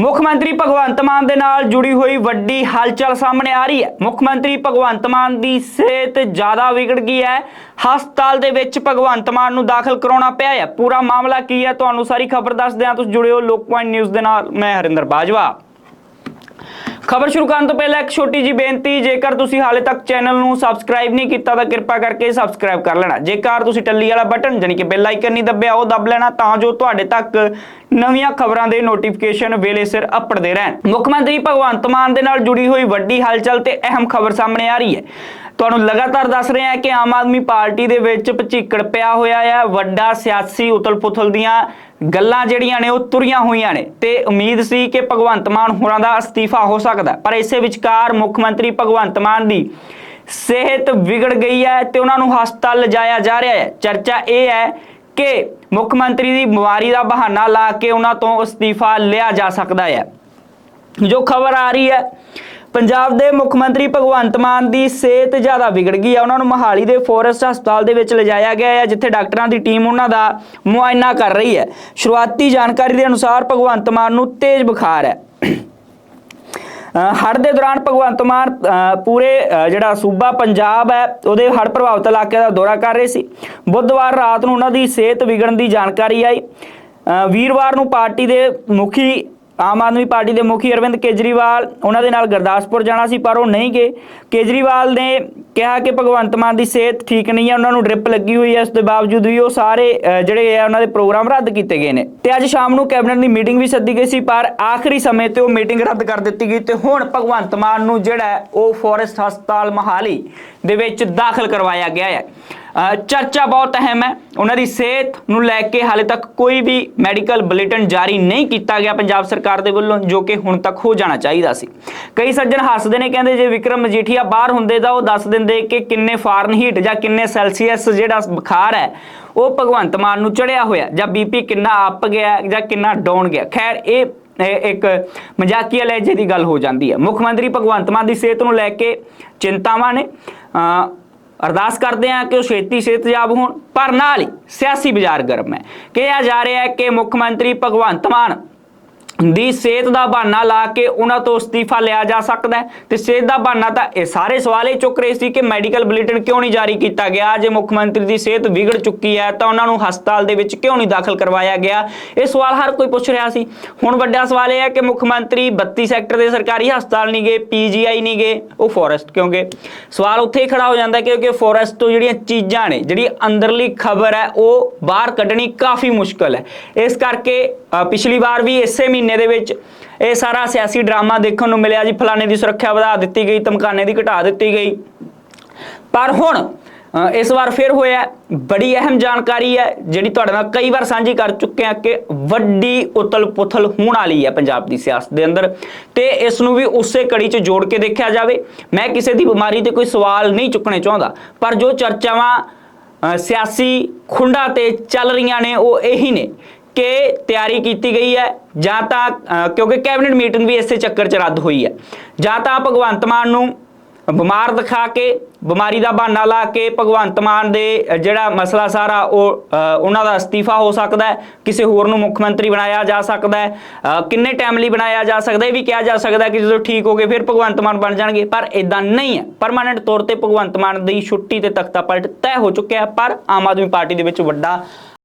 ਮੁੱਖ ਮੰਤਰੀ ਭਗਵੰਤ ਮਾਨ ਦੇ ਨਾਲ ਜੁੜੀ ਹੋਈ ਵੱਡੀ ਹਲਚਲ ਸਾਹਮਣੇ ਆ ਰਹੀ ਹੈ। ਮੁੱਖ ਮੰਤਰੀ ਭਗਵੰਤ ਮਾਨ ਦੀ ਸਿਹਤ ਜ਼ਿਆਦਾ ਵਿਗੜ ਗਈ ਹੈ। ਹਸਪਤਾਲ ਦੇ ਵਿੱਚ ਭਗਵੰਤ ਮਾਨ ਨੂੰ ਦਾਖਲ ਕਰਾਉਣਾ ਪਿਆ ਹੈ। ਪੂਰਾ ਮਾਮਲਾ ਕੀ ਹੈ ਤੁਹਾਨੂੰ ਸਾਰੀ ਖਬਰ ਦੱਸਦੇ ਹਾਂ। ਤੁਸੀਂ ਜੁੜੇ ਹੋ ਲੋਕ ਪੁਆਇੰਟ ਨਿਊਜ਼ ਦੇ ਨਾਲ। ਮੈਂ ਹਰਿੰਦਰ ਬਾਜਵਾ। ਖਬਰ ਸ਼ੁਰੂ ਕਰਨ ਤੋਂ ਪਹਿਲਾਂ ਇੱਕ ਛੋਟੀ ਜੀ ਬੇਨਤੀ, ਜੇਕਰ ਤੁਸੀਂ ਹਾਲੇ ਤੱਕ ਚੈਨਲ ਨੂੰ ਸਬਸਕ੍ਰਾਈਬ ਨਹੀਂ ਕੀਤਾ ਤਾਂ ਕਿਰਪਾ ਕਰਕੇ ਸਬਸਕ੍ਰਾਈਬ ਕਰ ਲੈਣਾ। ਜੇਕਰ ਤੁਸੀਂ ਟੱਲੀ ਵਾਲਾ ਬਟਨ ਜਾਨੀ ਕਿ ਬੈਲ ਆਈਕਨ ਨਹੀਂ ਦੱਬਿਆ, ਉਹ ਦੱਬ ਲੈਣਾ ਤਾਂ ਜੋ ਤੁਹਾਡੇ ਤੱਕ ਨਵੀਆਂ ਖਬਰਾਂ ਦੇ ਨੋਟੀਫਿਕੇਸ਼ਨ ਵੇਲੇ ਸਿਰ ਅਪੜਦੇ ਰਹਿਣ। ਮੁੱਖ ਮੰਤਰੀ ਭਗਵੰਤ ਮਾਨ ਦੇ ਨਾਲ ਜੁੜੀ ਹੋਈ ਵੱਡੀ ਹਲਚਲ ਤੇ ਅਹਿਮ ਖਬਰ ਸਾਹਮਣੇ ਆ ਰਹੀ ਹੈ। ਤੁਹਾਨੂੰ ਲਗਾਤਾਰ ਦੱਸ ਰਹੇ ਹਾਂ ਕਿ ਆਮ ਆਦਮੀ ਪਾਰਟੀ ਦੇ ਵਿੱਚ ਪਚੀਕੜ ਪਿਆ ਹੋਇਆ ਹੈ ਵੱਡਾ ਸਿਆਸੀ ਉਤਲ-ਪੁਥਲ ਦੀਆਂ ਗੱਲਾਂ ਜਿਹੜੀਆਂ ਨੇ ਉਹ ਤੁਰੀਆਂ ਹੋਈਆਂ ਨੇ ਤੇ ਉਮੀਦ ਸੀ ਕਿ ਭਗਵੰਤ ਮਾਨ ਹੋਰਾਂ ਦਾ ਅਸਤੀਫਾ ਹੋ ਸਕਦਾ ਪਰ ਇਸੇ ਵਿਚਕਾਰ ਮੁੱਖ ਮੰਤਰੀ ਭਗਵੰਤ ਮਾਨ ਦੀ ਸਿਹਤ ਵਿਗੜ ਗਈ ਹੈ ਤੇ ਉਹਨਾਂ ਨੂੰ ਹਸਪਤਾਲ ਲਿਜਾਇਆ ਜਾ ਰਿਹਾ ਹੈ। ਚਰਚਾ ਇਹ ਹੈ ਕਿ ਮੁੱਖ ਮੰਤਰੀ ਦੀ ਬਿਮਾਰੀ ਦਾ ਬਹਾਨਾ ਲਾ ਕੇ ਉਹਨਾਂ ਤੋਂ ਅਸਤੀਫਾ ਲਿਆ ਜਾ ਸਕਦਾ ਹੈ। ਜੋ ਖਬਰ ਆ ਰਹੀ ਹੈ ਪੰਜਾਬ ਦੇ ਮੁੱਖ ਮੰਤਰੀ ਭਗਵੰਤ ਮਾਨ ਦੀ ਸਿਹਤ ਜ਼ਿਆਦਾ ਵਿਗੜ ਗਈ ਹੈ ਉਹਨਾਂ ਨੂੰ ਮਹਾਲੀ ਦੇ ਫੋਰੈਸਟ ਹਸਪਤਾਲ ਦੇ ਵਿੱਚ ਲਿਜਾਇਆ ਗਿਆ ਹੈ ਜਿੱਥੇ ਡਾਕਟਰਾਂ ਦੀ ਟੀਮ ਉਹਨਾਂ ਦਾ ਮੁਆਇਨਾ ਕਰ ਰਹੀ ਹੈ। ਸ਼ੁਰੂਆਤੀ ਜਾਣਕਾਰੀ ਦੇ ਅਨੁਸਾਰ ਭਗਵੰਤ ਮਾਨ ਨੂੰ ਤੇਜ਼ ਬੁਖਾਰ ਹੈ। ਹੜ੍ਹ ਦੇ ਦੌਰਾਨ ਭਗਵੰਤ ਮਾਨ ਪੂਰੇ ਜਿਹੜਾ ਸੂਬਾ ਪੰਜਾਬ ਹੈ, ਉਹਦੇ ਹੜ੍ਹ ਪ੍ਰਭਾਵਿਤ ਇਲਾਕੇ ਦਾ ਦੌਰਾ ਕਰ ਰਹੇ ਸੀ। ਬੁੱਧਵਾਰ ਰਾਤ ਨੂੰ ਉਹਨਾਂ ਦੀ ਸਿਹਤ ਵਿਗੜਨ ਦੀ ਜਾਣਕਾਰੀ ਆਈ। ਵੀਰਵਾਰ ਨੂੰ ਪਾਰਟੀ ਦੇ ਮੁਖੀ ਆਮ ਆਦਮੀ ਪਾਰਟੀ ਦੇ ਮੁਖੀ ਅਰਵਿੰਦ ਕੇਜਰੀਵਾਲ ਉਹਨਾਂ ਦੇ ਨਾਲ ਗੁਰਦਾਸਪੁਰ ਜਾਣਾ ਸੀ, ਪਰ ਉਹ ਨਹੀਂ ਗਏ। ਕੇਜਰੀਵਾਲ ਨੇ ਕਿਹਾ ਕਿ ਭਗਵੰਤ ਮਾਨ ਦੀ ਸਿਹਤ ਠੀਕ ਨਹੀਂ ਹੈ, ਉਹਨਾਂ ਨੂੰ ਡ੍ਰਿਪ ਲੱਗੀ ਹੋਈ ਹੈ, ਇਸ ਦੇ ਬਾਵਜੂਦ ਵੀ ਉਹ ਸਾਰੇ ਜਿਹੜੇ ਆ, ਉਹਨਾਂ ਦੇ ਪ੍ਰੋਗਰਾਮ ਰੱਦ ਕੀਤੇ ਗਏ ਨੇ। ਤੇ ਅੱਜ ਸ਼ਾਮ ਨੂੰ ਕੈਬਨਿਟ ਦੀ ਮੀਟਿੰਗ ਵੀ ਸੱਦੀ ਗਈ ਸੀ, ਪਰ ਆਖਰੀ ਸਮੇਂ ਤੇ ਉਹ ਮੀਟਿੰਗ ਰੱਦ ਕਰ ਦਿੱਤੀ ਗਈ ਤੇ ਹੁਣ ਭਗਵੰਤ ਮਾਨ ਨੂੰ ਜਿਹੜਾ ਉਹ ਫੋਰੈਸਟ ਹਸਪਤਾਲ ਮਹਾਲੀ ਦੇ ਵਿੱਚ ਦਾਖਲ ਕਰਵਾਇਆ ਗਿਆ ਹੈ। ਚਰਚਾ ਬਹੁਤ ਅਹਿਮ ਹੈ। ਉਹਨਾਂ ਦੀ ਸਿਹਤ ਨੂੰ ਲੈ ਕੇ ਹਾਲੇ ਤੱਕ ਕੋਈ ਵੀ ਮੈਡੀਕਲ ਬੁਲੇਟਿਨ ਜਾਰੀ ਨਹੀਂ ਕੀਤਾ ਗਿਆ ਪੰਜਾਬ ਸਰਕਾਰ ਦੇ ਵੱਲੋਂ, ਜੋ ਕਿ ਹੁਣ ਤੱਕ ਹੋ ਜਾਣਾ ਚਾਹੀਦਾ ਸੀ। ਕਈ ਸੱਜਣ ਹੱਸਦੇ ਨੇ, ਕਹਿੰਦੇ ਜੇ ਵਿਕਰਮ ਮਜੀਠੀਆ ਬਾਹਰ ਹੁੰਦੇ ਤਾਂ ਉਹ ਦੱਸ ਦਿੰਦੇ ਕਿ ਕਿੰਨੇ ਫਾਰਨ ਹੀਟ ਜਾਂ ਕਿੰਨੇ ਸੈਲਸੀਅਸ ਜਿਹੜਾ ਬੁਖਾਰ ਹੈ, ਉਹ ਭਗਵੰਤ ਮਾਨ ਨੂੰ ਚੜਿਆ ਹੋਇਆ ਜਾਂ ਬੀਪੀ ਕਿੰਨਾ ਅੱਪ ਗਿਆ ਜਾਂ ਕਿੰਨਾ ਡਾਊਨ ਗਿਆ। ਖੈਰ, ਇਹ ਇੱਕ ਮਜ਼ਾਕੀਆ ਲਹਿਜੇ ਦੀ ਗੱਲ ਹੋ ਜਾਂਦੀ ਹੈ। ਮੁੱਖ ਮੰਤਰੀ ਭਗਵੰਤ ਮਾਨ ਦੀ ਸਿਹਤ ਨੂੰ ਲੈ ਕੇ ਚਿੰਤਾਵਾਂ ਨੇ। ਅਰਦਾਸ ਕਰਦੇ ਹਾਂ ਕਿ ਉਹ ਛੇਤੀ ਸਿਹਤਯਾਬ ਹੋਣ, ਪਰ ਨਾਲ ਹੀ ਸਿਆਸੀ ਬਾਜ਼ਾਰ ਗਰਮ ਹੈ। ਕਿਹਾ ਜਾ ਰਿਹਾ ਹੈ ਕਿ ਮੁੱਖ ਮੰਤਰੀ ਭਗਵੰਤ ਮਾਨ ਦੀ ਸਿਹਤ ਦਾ ਬਹਾਨਾ ਲਾ ਕੇ ਉਹਨਾਂ ਤੋਂ ਅਸਤੀਫਾ ਲਿਆ ਜਾ ਸਕਦਾ ਹੈ। ਤੇ ਸਿਹਤ ਦਾ ਬਹਾਨਾ ਤਾਂ ਇਹ ਸਾਰੇ ਸਵਾਲ ਇਹ ਚੁੱਕ ਰਹੇ ਸੀ ਕਿ ਮੈਡੀਕਲ ਬੁਲੇਟਿਨ ਕਿਉਂ ਨਹੀਂ ਜਾਰੀ ਕੀਤਾ ਗਿਆ? ਜੇ ਮੁੱਖ ਮੰਤਰੀ ਦੀ ਸਿਹਤ ਵਿਗੜ ਚੁੱਕੀ ਹੈ ਤਾਂ ਉਹਨਾਂ ਨੂੰ ਹਸਪਤਾਲ ਦੇ ਵਿੱਚ ਕਿਉਂ ਨਹੀਂ ਦਾਖਲ ਕਰਵਾਇਆ ਗਿਆ? ਇਹ ਸਵਾਲ ਹਰ ਕੋਈ ਪੁੱਛ ਰਿਹਾ ਸੀ। ਹੁਣ ਵੱਡਾ ਸਵਾਲ ਇਹ ਹੈ ਕਿ ਮੁੱਖ ਮੰਤਰੀ 32 ਸੈਕਟਰ ਦੇ ਸਰਕਾਰੀ ਹਸਪਤਾਲ ਨਹੀਂ ਗਏ ਪੀਜੀਆਈ ਨਹੀਂ ਗਏ, ਉਹ ਫੋਰੈਸਟ ਕਿਉਂ ਗਏ? ਸਵਾਲ ਉੱਥੇ ਹੀ ਖੜਾ ਹੋ ਜਾਂਦਾ ਕਿਉਂਕਿ ਫੋਰੈਸਟ ਤੋਂ ਜਿਹੜੀਆਂ ਚੀਜ਼ਾਂ ਨੇ, ਜਿਹੜੀ ਅੰਦਰਲੀ ਖਬਰ ਹੈ, ਉਹ ਬਾਹਰ ਕੱਢਣੀ ਕਾਫੀ ਮੁਸ਼ਕਲ ਹੈ। ਇਸ ਕਰਕੇ ਪਿਛਲੀ ਵਾਰ ਵੀ ਇਸੇ ਮਹੀਨੇ ਦੇ ਵਿੱਚ ਇਹ ਸਾਰਾ ਸਿਆਸੀ ਡਰਾਮਾ ਦੇਖਣ ਨੂੰ ਮਿਲਿਆ ਜੀ। ਫਲਾਣੇ ਦੀ ਸੁਰੱਖਿਆ ਵਧਾ ਦਿੱਤੀ ਗਈ, ਧਮਕਾਨੇ ਦੀ ਘਟਾ ਦਿੱਤੀ ਗਈ। ਪਰ ਹੁਣ ਇਸ ਵਾਰ ਫਿਰ ਹੋਇਆ ਬੜੀ ਅਹਿਮ ਜਾਣਕਾਰੀ ਹੈ, ਜਿਹੜੀ ਤੁਹਾਡੇ ਨਾਲ ਕਈ ਵਾਰ ਸਾਂਝੀ ਕਰ ਚੁੱਕੇ ਹਾਂ ਕਿ ਵੱਡੀ ਉਤਲ-ਪੁਥਲ ਹੋਣ ਵਾਲੀ ਹੈ ਪੰਜਾਬ ਦੀ ਸਿਆਸਤ ਦੇ ਅੰਦਰ। ਤੇ ਇਸ ਨੂੰ ਵੀ ਉਸੇ ਕੜੀ 'ਚ ਜੋੜ ਕੇ ਦੇਖਿਆ ਜਾਵੇ। ਮੈਂ ਕਿਸੇ ਦੀ ਬਿਮਾਰੀ ਤੇ ਕੋਈ ਸਵਾਲ ਨਹੀਂ ਚੁੱਕਣੇ ਚਾਹੁੰਦਾ, ਪਰ ਜੋ ਚਰਚਾਵਾਂ ਸਿਆਸੀ ਖੁੰਡਾ ਤੇ ਚੱਲ ਰਹੀਆਂ ਨੇ, ਉਹ ਇਹੀ ਨੇ ਕਿ ਤਿਆਰੀ ਕੀਤੀ ਗਈ ਹੈ, ਜਾਂ ਤਾਂ ਕਿਉਂਕਿ ਕੈਬਨਿਟ ਮੀਟਿੰਗ ਵੀ ਇਸੇ ਚੱਕਰ 'ਚ ਰੱਦ ਹੋਈ ਹੈ। ਜਾਂ ਤਾਂ ਭਗਵੰਤ ਮਾਨ ਨੂੰ ਬਿਮਾਰ ਦਿਖਾ ਕੇ, ਬਿਮਾਰੀ ਦਾ ਬਹਾਨਾ ਲਾ ਕੇ ਭਗਵੰਤ ਮਾਨ ਦੇ ਜਿਹੜਾ ਮਸਲਾ ਸਾਰਾ ਉਹ ਉਹਨਾਂ ਦਾ ਅਸਤੀਫਾ ਹੋ ਸਕਦਾ ਹੈ, ਕਿਸੇ ਹੋਰ ਨੂੰ ਮੁੱਖ ਮੰਤਰੀ ਬਣਾਇਆ ਜਾ ਸਕਦਾ ਹੈ ਕਿੰਨੇ ਟਾਈਮ ਲਈ ਬਣਾਇਆ ਜਾ ਸਕਦਾ ਇਹ ਵੀ ਕਿਹਾ ਜਾ ਸਕਦਾ ਕਿ ਜਦੋਂ ਠੀਕ ਹੋ ਗਏ ਫਿਰ ਭਗਵੰਤ ਮਾਨ ਬਣ ਜਾਣਗੇ, ਪਰ ਇਦਾਂ ਨਹੀਂ ਹੈ। ਪਰਮਾਨੈਂਟ ਤੌਰ ਤੇ ਭਗਵੰਤ ਮਾਨ ਦੀ ਛੁੱਟੀ ਤੇ ਤਖਤਾ ਪਲਟ ਤੈਅ ਹੋ ਚੁੱਕਿਆ ਪਰ ਆਮ ਆਦਮੀ ਪਾਰਟੀ ਦੇ ਵਿੱਚ ਵੱਡਾ